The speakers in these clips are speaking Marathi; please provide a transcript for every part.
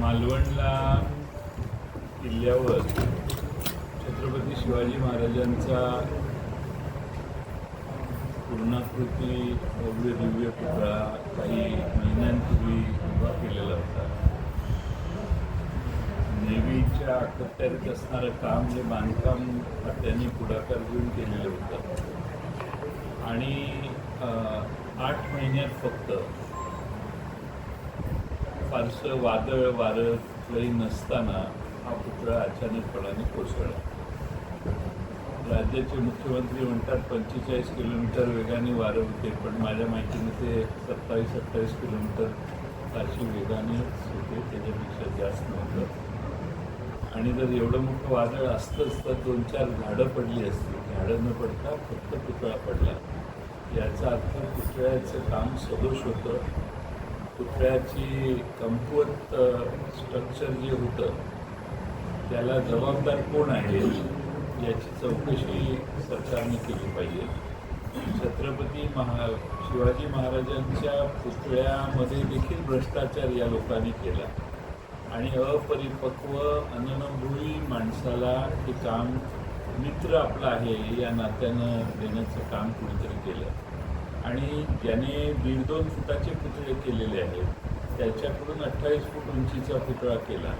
मालवणला किल्ल्यावर छत्रपती शिवाजी महाराजांचा पूर्णाकृती भव्य दिव्य पुतळा काही महिन्यांपूर्वी उभा केलेला होता. नेव्हीच्या अखत्यारीत असणारं काम हे बांधकाम त्यांनी पुढाकार घेऊन केलेलं होतं. आणि आठ महिन्यात फक्त फारसं वादळ वारं काही नसताना हा पुतळा अचानकपणाने कोसळला. राज्याचे मुख्यमंत्री म्हणतात पंचेचाळीस किलोमीटर वेगाने वारं होते पण माझ्या माहितीने ते सत्तावीस अठ्ठावीस किलोमीटर अशी वेगानेच होते त्याच्यापेक्षा जास्त नव्हतं. आणि जर एवढं मोठं वादळ असतंच तर दोन चार झाडं पडली असती झाडं न पडता फक्त पुतळा पडला. याचा अर्थ पुतळ्याचं काम सदोष होतं. पुतळ्याची कमकुवत स्ट्रक्चर जे होतं त्याला जबाबदार कोण आहे याची चौकशी सरकारने केली पाहिजे. छत्रपती महा शिवाजी महाराजांच्या पुतळ्यामध्ये देखील भ्रष्टाचार या लोकांनी केला. आणि अपरिपक्व अननुभवी माणसाला हे काम मित्र आपला आहे या नात्यानं देण्याचं काम कुणीतरी केलं. आणि ज्याने दीड दोन फुटाचे पुतळे केलेले आहेत त्याच्याकडून अठ्ठावीस फूट उंचीचा पुतळा केला.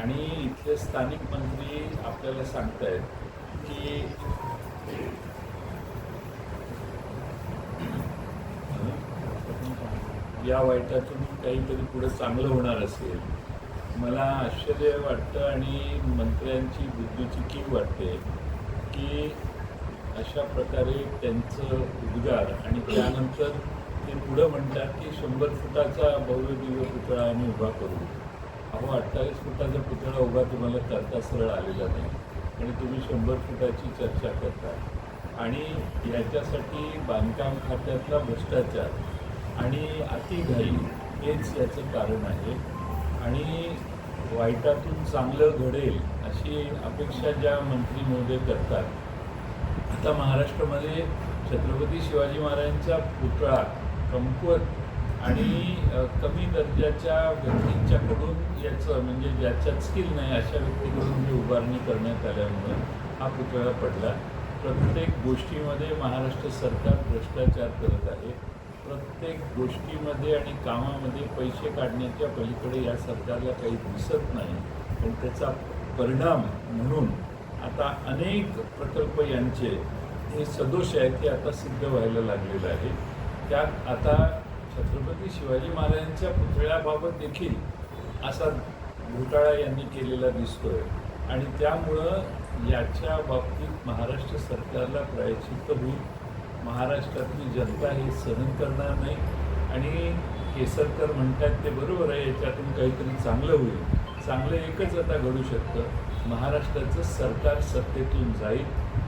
आणि इथले स्थानिक मंत्री आपल्याला सांगतायत की या वाईटातून काहीतरी पुढे चांगलं होणार असेल. मला आश्चर्य वाटतं आणि मंत्र्यांची बुद्धीची कीव वाटते की अशा प्रकारे त्यांचं उद्गार आणि त्यानंतर ते पुढं म्हणतात की शंभर फुटाचा भव्य दिव्य पुतळा आम्ही उभा करू. अहो अठ्ठावीस फुटाचा पुतळा उभा तुम्हाला करता सरळ आलेला नाही आणि तुम्ही शंभर फुटाची चर्चा करता. आणि याच्यासाठी बांधकाम खात्यातला भ्रष्टाचार आणि अतिघाई हेच याचं कारण आहे. आणि वाईटातून चांगलं घडेल अशी अपेक्षा ज्या मंत्री महोदय करतात. आता महाराष्ट्रामध्ये छत्रपती शिवाजी महाराजांचा पुतळा कमकुवत आणि कमी दर्जाच्या व्यक्तींच्याकडून याचं म्हणजे ज्याच्यात स्किल नाही अशा व्यक्तीकडून जी उभारणी करण्यात आल्यामुळं हा पुतळा पडला. प्रत्येक गोष्टीमध्ये महाराष्ट्र सरकार भ्रष्टाचार करत आहे. प्रत्येक गोष्टीमध्ये आणि कामामध्ये पैसे काढण्याच्या पलीकडे या सरकारला काही दिसत नाही. पण त्याचा परिणाम म्हणून आता अनेक प्रकल्प यांचे हे सदोष आहेत ते आता सिद्ध व्हायला लागलेलं आहे. त्यात आता छत्रपती शिवाजी महाराजांच्या पुतळ्याबाबत देखील असा घोटाळा यांनी केलेला दिसतोय. आणि त्यामुळं याच्या बाबतीत महाराष्ट्र सरकारला प्रायचित्त होईल महाराष्ट्रातली जनता हे सहन करणार नाही. आणि केसरकर म्हणतात ते बरोबर आहे याच्यातून काहीतरी चांगलं होईल. चांगलं एकच आता घडू शकतं. महाराष्ट्राचं सरकार सत्तेतून जाईल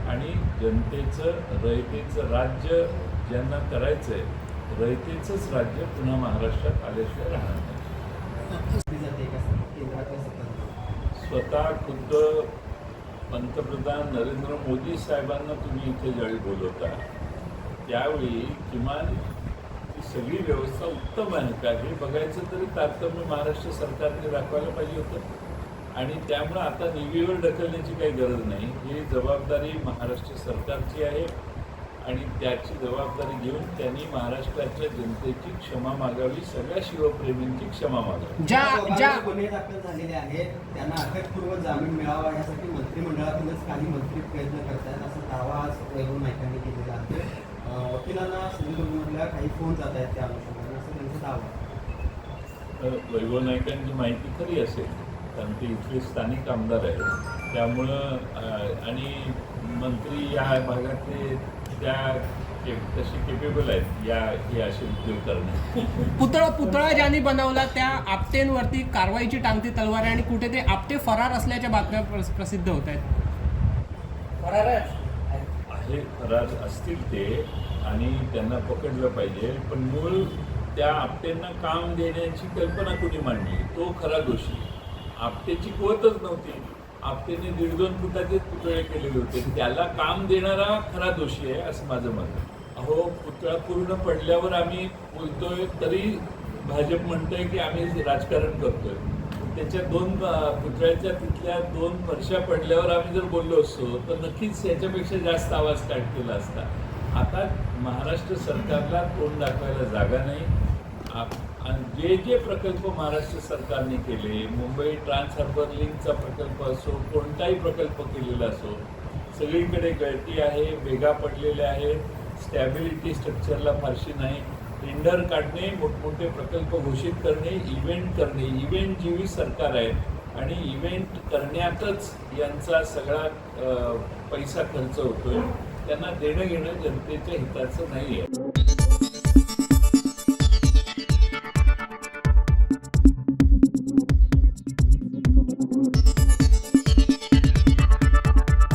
आणि जनतेचं रयतेचं राज्य ज्यांना करायचं आहे रयतेचंच राज्य पुन्हा महाराष्ट्रात आल्याशिवाय राहणार नाही. स्वतः खुद्द पंतप्रधान नरेंद्र मोदी साहेबांना तुम्ही इथे ज्यावेळी बोलवता त्यावेळी किमान सगळी व्यवस्था उत्तम आहे का हे बघायचं तरी तारतम्य महाराष्ट्र सरकारने दाखवायला पाहिजे होतं. आणि त्यामुळं आता निवीवर ढकलण्याची काही गरज नाही. ही जबाबदारी महाराष्ट्र सरकारची आहे. आणि त्याची जबाबदारी घेऊन त्यांनी महाराष्ट्राच्या जनतेची क्षमा मागावी सगळ्या शिवप्रेमींची क्षमा मागावी. ज्या गुन्हे दाखल झालेले आहेत त्यांना अटकपूर्व जामीन मिळावा यासाठी मंत्रिमंडळातूनच काही मंत्री प्रयत्न करतायत असा दावा आज वैभव नाईकांनी केलेला आहे. वकिलांना सिंधुदुर्गमधल्या काही फोन जात आहेत त्या अनुषंगाने असं त्यांचा दावा आहे. तर वैभव नाईकांची माहिती खरी असेल कारण ते इथले स्थानिक आमदार आहेत. त्यामुळं आणि मंत्री या भागातले त्या तसे केपेबल आहेत या हे असे उद्योग करण्यात पुतळा पुतळा ज्यांनी बनवला त्या आपटेंवरती कारवाईची टांगती तलवार आहे आणि कुठे ते आपटे फरार असल्याच्या बातम्या प्रस- प्रसिद्ध होत आहेत. आहे फरार असतील ते आणि त्यांना पकडलं पाहिजे. पण मूळ त्या आपट्यांना काम देण्याची कल्पना कोणी मांडली? तो खरा दोषी. आपटेची कुवतच नव्हती. आपटेने दीड दोन फुटाचेच पुतळे केलेले होते. त्याला काम देणारा खरा दोषी आहे असं माझं मत अहो पुतळा पूर्ण पडल्यावर आम्ही बोलतोय तरी भाजप म्हणतोय की आम्ही राजकारण करतोय. त्याच्या दोन पुतळ्याच्या तिथल्या दोन वर्षा पडल्यावर आम्ही जर बोललो असतो तर नक्कीच याच्यापेक्षा जास्त आवाज काढ केला असता. आता महाराष्ट्र सरकारला तोंड दाखवायला जागा नाही. आप- आणि जे जे प्रकल्प महाराष्ट्र सरकारने केले मुंबई ट्रान्स हार्बर लिंकचा प्रकल्प असो कोणताही प्रकल्प केलेला असो सगळीकडे गळती आहे वेगा पडलेल्या आहेत स्टॅबिलिटी स्ट्रक्चरला फारशी नाही. टेंडर काढणे मोठमोठे प्रकल्प घोषित करणे इव्हेंट करणे इव्हेंट जीवी सरकार आहे आणि इव्हेंट करण्यातच यांचा सगळा पैसा खर्च होतोय. त्यांना देणं घेणं जनतेच्या हिताचं नाही आहे